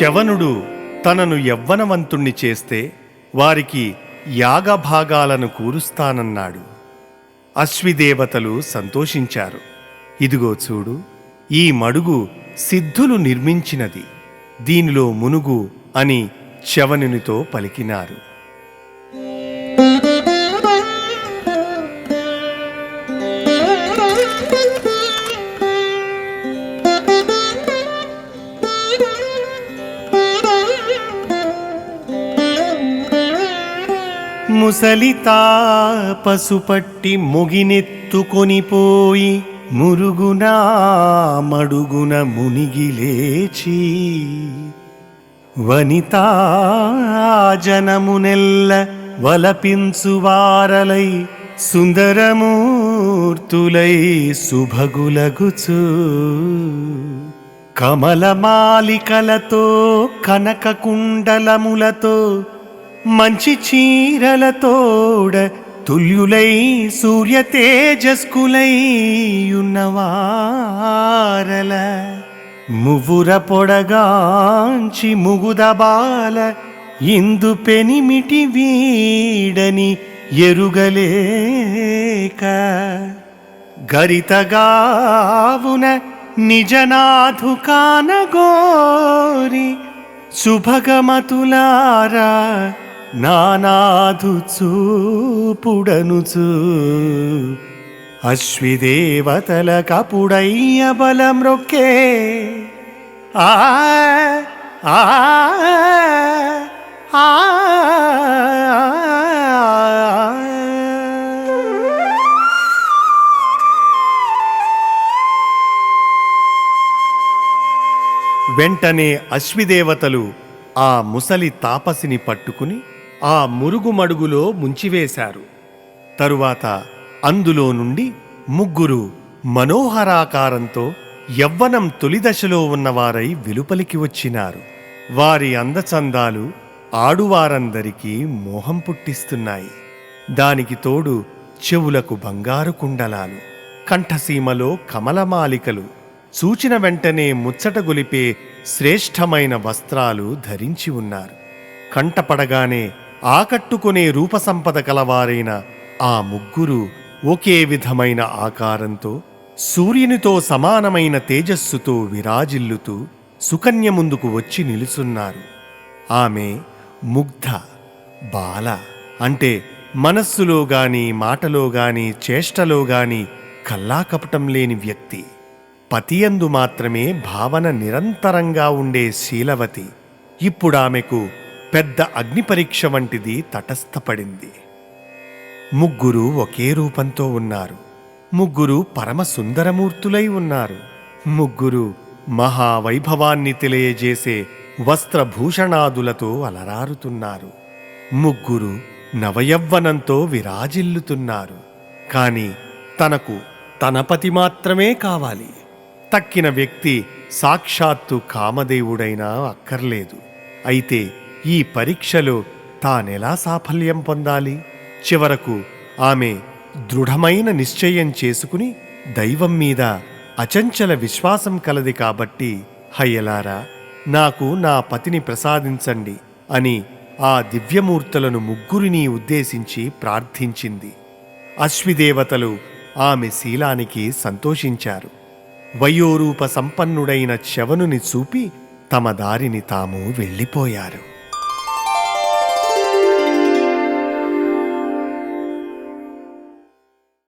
శవనుడు తనను యవ్వనవంతుణ్ణి చేస్తే వారికి యాగభాగాలను కూరుస్తానన్నాడు. అశ్విదేవతలు సంతోషించారు. ఇదిగో చూడు ఈ మడుగు సిద్ధులు నిర్మించినది. దీనిలో మునుగు అని శవనునితో పలికినారు. ముసలితా పసుపట్టి మొగినెత్తుకొనిపోయి మురుగునా మడుగున మునిగిలేచి వనితా జనమునెల్ల వలపించువారలై సుందరమూర్తులై శుభగులగుచు. కమలమాలికలతో కనక కుండలములతో మంచి చీరలతోడ తుల్యులై సూర్య తేజస్కులై ఉన్నవారల మువ్వుర పొడగాంచి ముగుదబాల ఇందు పెనిమిటి వీడని ఎరుగలేక. గరితగావున నిజనాథు కానగోరి శుభగమతులారా నానాథు చూపుడనుచు. అశ్విదేవతల కపుడయ్య బలమ్రొక్కే ఆ ఆ ఆ. వెంటనే అశ్విదేవతలు ఆ ముసలి తాపసిని పట్టుకుని ఆ మురుగుమడుగులో ముంచివేశారు. తరువాత అందులో నుండి ముగ్గురు మనోహరాకారంతో యవ్వనం తొలిదశలో ఉన్నవారై వెలుపలికి వచ్చినారు. వారి అందచందాలు ఆడువారందరికీ మోహం పుట్టిస్తున్నాయి. దానికి తోడు చెవులకు బంగారు కుండలాలు కంఠసీమలో కమలమాలికలు సూచిన వెంటనే ముచ్చట గొలిపే శ్రేష్టమైన వస్త్రాలు ధరించి ఉన్నారు. కంటపడగానే ఆకట్టుకునే రూపసంపద కలవారైన ఆ ముగ్గురు ఒకే విధమైన ఆకారంతో సూర్యునితో సమానమైన తేజస్సుతో విరాజిల్లుతూ సుకన్య ముందుకు వచ్చి నిలుచున్నారు. ఆమె ముగ్ధ బాల అంటే మనస్సులో గాని మాటలో గాని చేష్టలో గాని కల్లాకపటం లేని వ్యక్తి. పతియందు మాత్రమే భావన నిరంతరంగా ఉండే శీలవతి. ఇప్పుడామెకు పెద్ద అగ్నిపరీక్ష వంటిది తటస్థపడింది. ముగ్గురు ఒకే రూపంతో ఉన్నారు. ముగ్గురు పరమ సుందరమూర్తులై ఉన్నారు. ముగ్గురు మహావైభవాన్ని తెలియజేసే వస్త్రభూషణాదులతో అలరారుతున్నారు. ముగ్గురు నవయవ్వనంతో విరాజిల్లుతున్నారు. కాని తనకు తనపతి మాత్రమే కావాలి. తక్కిన వ్యక్తి సాక్షాత్తు కామదేవుడైనా అక్కర్లేదు. అయితే ఈ పరీక్షలో తానెలా సాఫల్యం పొందాలి? చివరకు ఆమె దృఢమైన నిశ్చయం చేసుకుని దైవం మీద అచంచల విశ్వాసం కలది కాబట్టి హయ్యలారా నాకు నా పతిని ప్రసాదించండి అని ఆ దివ్యమూర్తులను ముగ్గురిని ఉద్దేశించి ప్రార్థించింది. అశ్విదేవతలు ఆమె శీలానికి సంతోషించారు. వయోరూప సంపన్నుడైన శవనుని చూపి తమ దారిని తాము వెళ్ళిపోయారు.